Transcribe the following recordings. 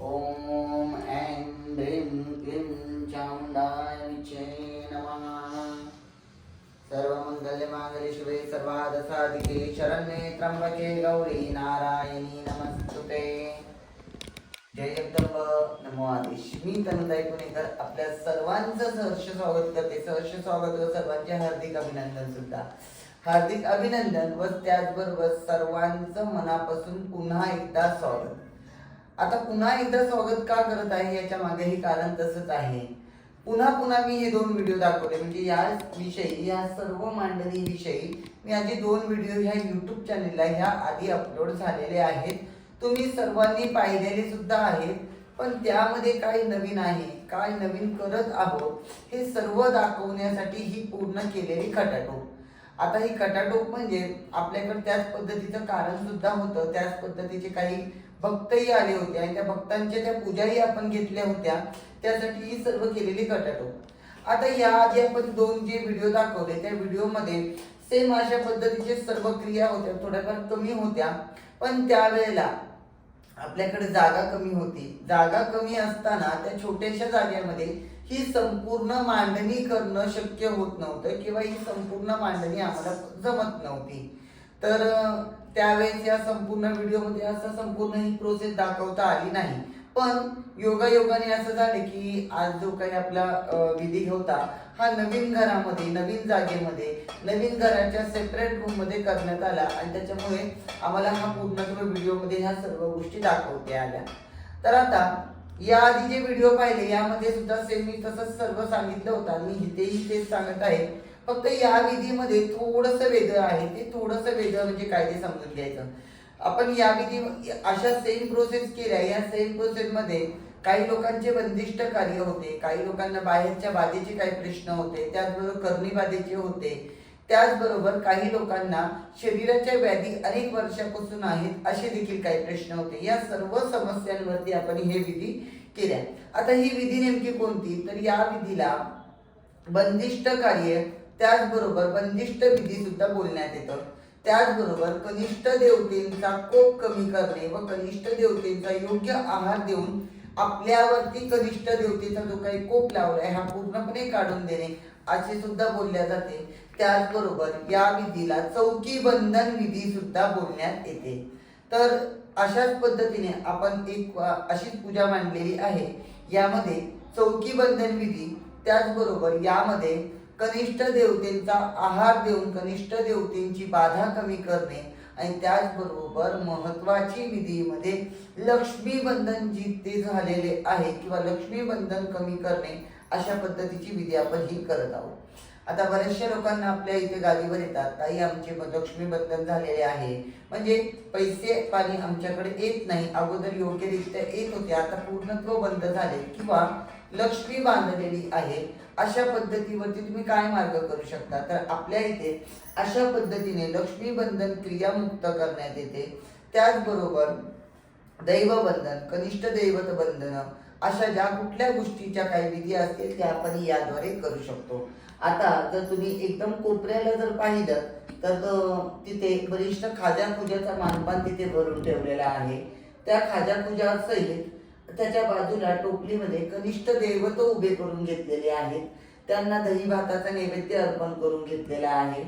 ॐ ऐं ह्रीं क्लीं चामुण्डायचे नमः। सर्वमङ्गलमाङ्गल्ये शिवे सर्वादसादिके शरण्ये त्र्यम्बके गौरी नारायणी नमस्तुते। जय जगदंब। नमो आदेश। मी तनुताई पुणेकर आपल्या सर्वांचं सहर्ष स्वागत करते. सहर्ष स्वागत व सर्वांचे हार्दिक अभिनंदन सुद्धा. हार्दिक अभिनंदन व त्याचबरोबर सर्वांचं मनापासून पुन्हा एकदा स्वागत. आता पुन्हा एकदा स्वागत का करत आहे याच्या मागे हे कारण तसंच आहे. पुन्हा पुन्हा मी हे दोन व्हिडिओ दाखवले. म्हणजे या विषयी या सर्व मांडणी विषयी मी आधी दोन व्हिडिओ ह्या युट्यूब चॅनेलला ह्या आधी अपलोड झालेले आहेत. तुम्ही सर्वांनी पाहिलेले सुद्धा आहेत. पण त्यामध्ये काय नवीन आहे काय नवीन करत आहोत हे सर्व दाखवण्यासाठी ही पूर्ण केलेली खटाटोप. आता ही खटाटोप म्हणजे आपल्याकडे त्याच पद्धतीचं कारण सुद्धा होतं. त्याच पद्धतीचे काही भक्तही आले होते आणि त्या भक्तांच्या त्या पूजाही आपण घेतल्या होत्या. त्यासाठी ही सर्व केलेली खटाटोप आता या आधी आपण दोन जे व्हिडिओ दाखवले त्या व्हिडिओमध्ये सेम अशा पद्धतीचे सर्व क्रिया होत्या थोड्याफार कमी होत्या. पण त्यावेळेला आपल्याकडे जागा कमी होती. जागा कमी असताना त्या छोट्याशा जागेमध्ये ही संपूर्ण मांडणी करणं शक्य होत नव्हतं किंवा ही संपूर्ण मांडणी आम्हाला जमत नव्हती. तर त्यावेळेस या संपूर्ण व्हिडिओमध्ये असं संपूर्ण ही प्रोसेस दाखवता आली नाही. पण योगायोगाने असं झाले की आज जो काही आपला विधी होता हा नवीन घरामध्ये नवीन जागेमध्ये नवीन घराच्या सेपरेट रूममध्ये करण्यात आला आणि त्याच्यामुळे आम्हाला हा पूर्ण व्हिडिओमध्ये ह्या सर्व गोष्टी दाखवते आल्या. तर आता या आधी जे व्हिडिओ पाहिले यामध्ये सुद्धा सेम मी तसंच सर्व सांगितलं होतं मी इथेही तेच सांगत आहे. फक्त या विधीमध्ये थोडस वेगळं आहे. ते थोडस वेगळं म्हणजे काय ते समजून घ्यायचं. आपण या विधी अशा सेम प्रोसेस केल्या. या सेम प्रोसेस मध्ये काही लोकांचे बंदिष्ट कार्य होते. काही लोकांना बाहेरच्या बाधेचे काही प्रश्न होते. त्याचबरोबर करणी बाधेचे होते. त्याचबरोबर काही लोकांना शरीराच्या व्याधी अनेक वर्षापासून आहेत असे देखील काही प्रश्न होते. या सर्व समस्यांवरती आपण हे विधी केल्या. आता ही विधी नेमकी कोणती? तर या विधीला बंदिष्ट कार्य त्याचबरोबर बंदिष्ट विधी सुद्धा बोलण्यात येतं. त्याचबरोबर कनिष्ठ देवतेंचा कोप कमी करणे व कनिष्ठ देवतेंचा योग्य आहार देऊन आपल्यावरती कनिष्ठ देवतेचा जो काही कोप लावलाय हा पूर्णपणे काढून देणे असे सुद्धा बोलल्या जाते. त्याचबरोबर या विधीला चौकी बंधन विधी सुद्धा बोलण्यात येते. तर अशाच पद्धतीने आपण एक अशी पूजा मांडलेली आहे. यामध्ये चौकी बंधन विधी त्याचबरोबर यामध्ये कनिष्ठ देवतेंचा आहार देऊन कनिष्ठ देवतेंची बाधा कमी करणे आणि त्याचबरोबर महत्वाची विधीमध्ये लक्ष्मीबंधन जी ते झालेले आहे किंवा लक्ष्मीबंधन कमी करणे अशा पद्धतीची विधी आपण ही करत आहोत. आता बऱ्याचशा लोकांना आपल्या इथे गादीवर येतात ताई आमचे लक्ष्मीबंधन झालेले आहे. म्हणजे पैसे पाणी आमच्याकडे येत नाही. अगोदर योग्यरित्या येत होते. आता पूर्णत्व बंद झाले किंवा लक्ष्मी बांधलेली आहे. अशा पद्धतीवरती तुम्ही काय मार्ग करू शकता? तर आपल्या इथे अशा पद्धतीने लक्ष्मी बंधन क्रियामुक्त करण्यात येते. त्याचबरोबर दैवबंधन कनिष्ठ दैवत बंधन अशा ज्या कुठल्या गोष्टीच्या काही विधी असतील त्या आपण याद्वारे करू शकतो. आता जर तुम्ही एकदम कोपऱ्याला जर पाहिलं तर तिथे वरिष्ठ खाजा पूजाचा मानपान तिथे भरून ठेवलेला आहे. त्या खाजा पूजा सहित त्याच्या बाजूला टोपलीमध्ये कनिष्ठ दैवत उभे करून घेतलेले आहेत. त्यांना दही भाताचा नैवेद्य अर्पण करून घेतलेला आहे.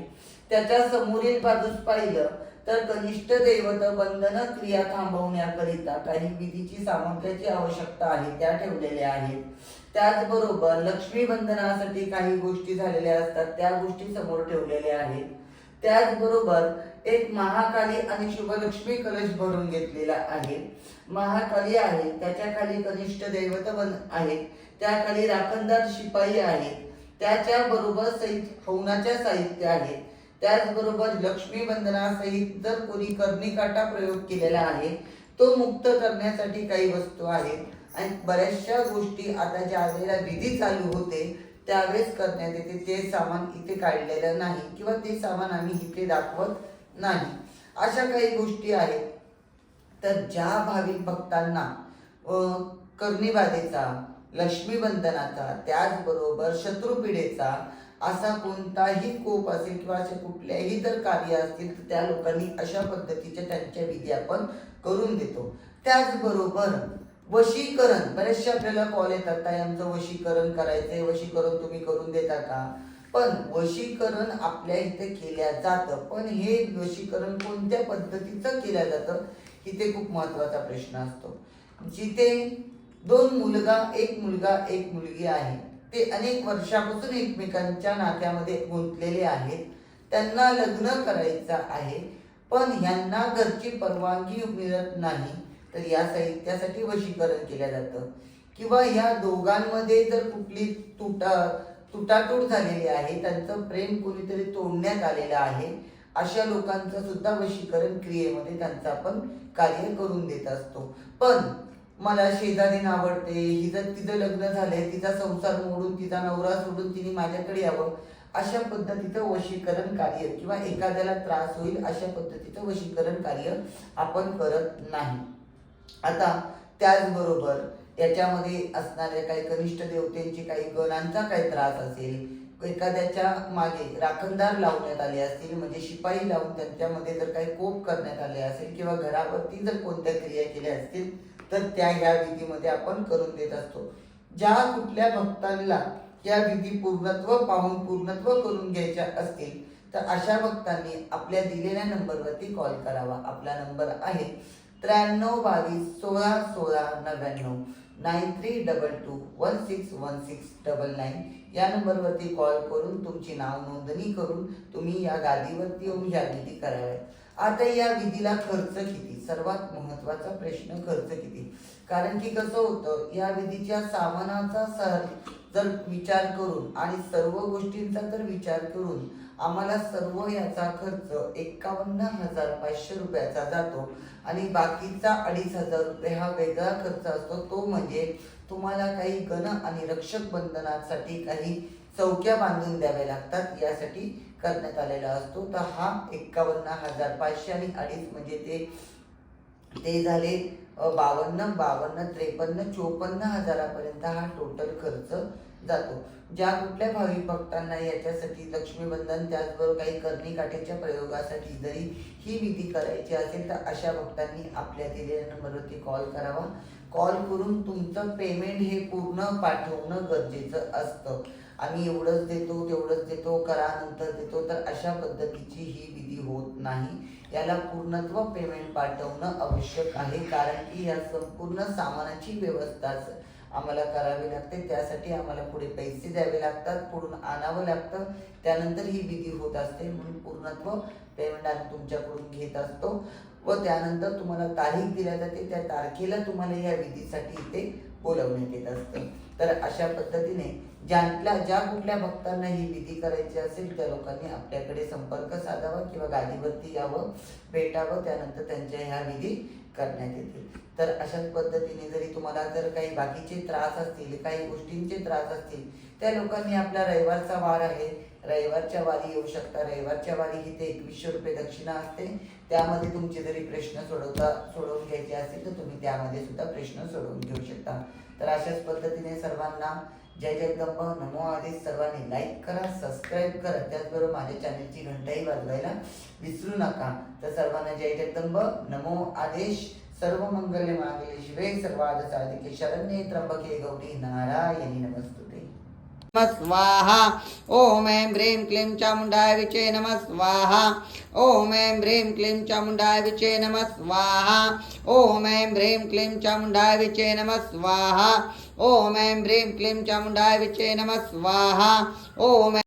त्याच्या समोरील बाजूस पाहिलं तर कनिष्ठ दैवत बंधन क्रिया थांबवण्याकरिता काही विधीची सामर्थ्याची आवश्यकता आहे त्या ठेवलेल्या आहेत. त्याचबरोबर लक्ष्मी बंधनासाठी काही गोष्टी झालेल्या असतात त्या गोष्टी समोर ठेवलेल्या आहेत. त्याचबरोबर एक महाकाली आणि शुभलक्ष्मी कलश भरून घेतलेला आहे. महाकाली आहे त्याच्याखाली कनिष्ठ दैवत बन आहेत त्याखाली राखणदार शिपाई आहेत त्याच्या बरोबर सहित हवनाच्या साहित्य आहे त्याचबरोबर लक्ष्मी बंधनासहित जर कोणी कर्णिकाटा प्रयोग केलेला आहे तो मुक्त करण्यासाठी काही वस्तू आहेत आणि बऱ्याचशा गोष्टी आता ज्या वेळेला विधी चालू होते त्यावेळेस करण्यात येते. ते सामान इथे काढलेलं नाही किंवा ते सामान आम्ही इथे दाखवत नाही. अशा काही गोष्टी आहेत. तर ज्या भाविक भक्तांना अं, कर्णिबाधेचा लक्ष्मी बंधनाचा त्याचबरोबर शत्रुपिढेचा असा कोणताही कोप असेल किंवा असे कुठल्याही जर कार्य असतील तर त्या लोकांनी अशा पद्धतीच्या त्यांच्या विधी आपण करून देतो. त्याचबरोबर वशीकरण बरेचसे आपल्याला कॉल येतात यांचं आमचं वशीकरण करायचंय वशीकरण तुम्ही करून देता का? पण वशीकरण आपल्या इथे केल्या जातं. पण हे वशीकरण कोणत्या पद्धतीचं केलं जातं इथे खूप महत्त्वाचा प्रश्न असतो. जिथे दोन मुलगा एक मुलगा एक मुलगी आहे. ते अनेक वर्षापासून एकमेकांच्या नात्यामध्ये गुंतलेले आहेत. त्यांना लग्न करायचं आहे पण ह्यांना घरची परवानगी मिळत नाही. तर या साहित्यासाठी वशीकरण केलं जातं. किंवा ह्या दोघांमध्ये जर कुठली तुटा तुटाटूट झालेली आहे. त्यांचं प्रेम कोणीतरी तोडण्यात आलेलं आहे. अशा लोकांचं सुद्धा वशीकरण क्रियेमध्ये त्यांचं आपण कार्य करून देत असतो. पण मला शेजारीन आवडते हिचं तिचं लग्न झालंय. तिचा संसार मोडून तिचा नवरा सोडून तिने माझ्याकडे यावं. अशा पद्धतीचं वशीकरण कार्य किंवा एखाद्याला त्रास होईल अशा पद्धतीचं वशीकरण कार्य आपण करत नाही. आता त्याचबरोबर त्याच्यामध्ये असणाऱ्या काही कनिष्ठ देवतेंची काही गणांचा काही त्रास असेल एखाद्याच्या मागे राखणदार लावण्यात आले असतील म्हणजे शिपाई लावून त्यांच्यामध्ये जर काही कोप करण्यात आले असेल किंवा घरावरती जर कोणत्या क्रिया केल्या असतील तर त्या ह्या विधीमध्ये आपण करून देत असतो. ज्या कुठल्या भक्तांना या विधी पूर्णत्व पाहून पूर्णत्व करून घ्यायच्या असतील तर अशा भक्तांनी आपल्या दिलेल्या नंबरवरती कॉल करावा. आपला नंबर आहे त्र्याण्णव बावीस सोळा सोळा नव्याण्णव nine three double two one six one six double nine या नंबरवरती कॉल करून तुमची नाव नोंदणी करून तुम्ही या गादीवरती येऊन या विधी कराव्यात. आता या विधीला खर्च किती? सर्वात महत्त्वाचा प्रश्न खर्च किती? कारण की कसं होतं या विधीच्या सामानाचा सर जर विचार करून आणि सर्व गोष्टींचा जर विचार करून आम्हाला सर्व याचा खर्च एकावन्न हजार पाचशे रुपयाचा जातो आणि बाकीचा अडीच हजार रुपये हा वेगळा खर्च असतो. तो म्हणजे तुम्हाला काही गण आणि रक्षक बंधनासाठी काही चौक्या बांधून द्याव्या लागतात यासाठी करण्यात आलेला असतो. तर हा एकावन्न हजार पाचशे आणि अडीच म्हणजे ते ते झाले बावन्न बावन्न त्रेपन्न चोपन्न हजारापर्यंत हा टोटल खर्च जातो. ज्या कुठल्या भाविक भक्तांना याच्यासाठी लक्ष्मीबंधन त्याचबरोबर काही करणी काठीच्या प्रयोगासाठी जरी ही विधी करायची असेल तर अशा भक्तांनी आपल्या दिलेल्या नंबरवरती कॉल करावा. कॉल करून तुमचं पेमेंट हे पूर्ण पाठवणं गरजेचं असतं. आम्ही एवढंच देतो तेवढंच देतो करा नंतर देतो तर अशा पद्धतीची ही विधी होत नाही. याला पूर्णत्व पेमेंट पाठवणं आवश्यक आहे. कारण की या संपूर्ण सामानाची व्यवस्था आम्हाला करावी लागते. त्यासाठी आम्हाला पुढे पैसे द्यावे लागतात पुढून आणावं लागतं. त्यानंतर ही विधी होत असते. म्हणून पूर्णत्व पेमेंट आम्ही तुमच्याकडून घेत असतो. व त्यानंतर तुम्हाला तारीख दिल्या जाते. त्या तारखेला तुम्हाला या विधीसाठी इथे बोलवण्यात येत असतं. तर अशा पद्धतीने ज्यांना ज्या कुठल्या भक्तांना ही विधी करायची असेल त्या लोकांनी आपल्याकडे संपर्क साधावा किंवा गादीवरती यावं भेटावं त्यानंतर त्यांच्या ह्या विधी करण्यात येतील. तर अशाच पद्धतीने जरी तुम्हाला जर काही बाकीचे त्रास असतील काही गोष्टींचे त्रास असतील त्या लोकांनी आपला रविवारचा वार आहे. रविवारच्या वारी येऊ शकता. रविवारच्या वारी इथे एकवीसशे रुपये दक्षिणा असते. त्यामध्ये तुमचे जरी प्रश्न सोडवता सोडवून घ्यायचे असतील तर तुम्ही त्यामध्ये सुद्धा प्रश्न सोडवून घेऊ शकता. तर अशाच पद्धतीने सर्वांना जय जगदंबा नमो आदेश सर्वांनी लाईक करा सबस्क्राईब करा. त्याचबरोबर माझ्या चॅनलची घंटाही वाजवायला विसरू नका. तर सर्वांना जय जगदंब नमो आदेश. सर्व मंगल मांगल्ये शिवे सर्वाद साधिके शरण्ये त्र्यंबके गौरी नारायणी नमस्तुते नमः स्वाहा ॐ ऐं ह्रीं क्लीं चामुण्डाय विचे नमः स्वाहा ॐ ऐं ह्रीं क्लीं चामुण्डाय विचे नमः स्वाहा ॐ ऐं ह्रीं क्लीं चामुण्डाय विचे नमः स्वाहा ॐ ऐं ह्रीं क्लीं चामुण्डाय विचे नमः स्वाहा ॐ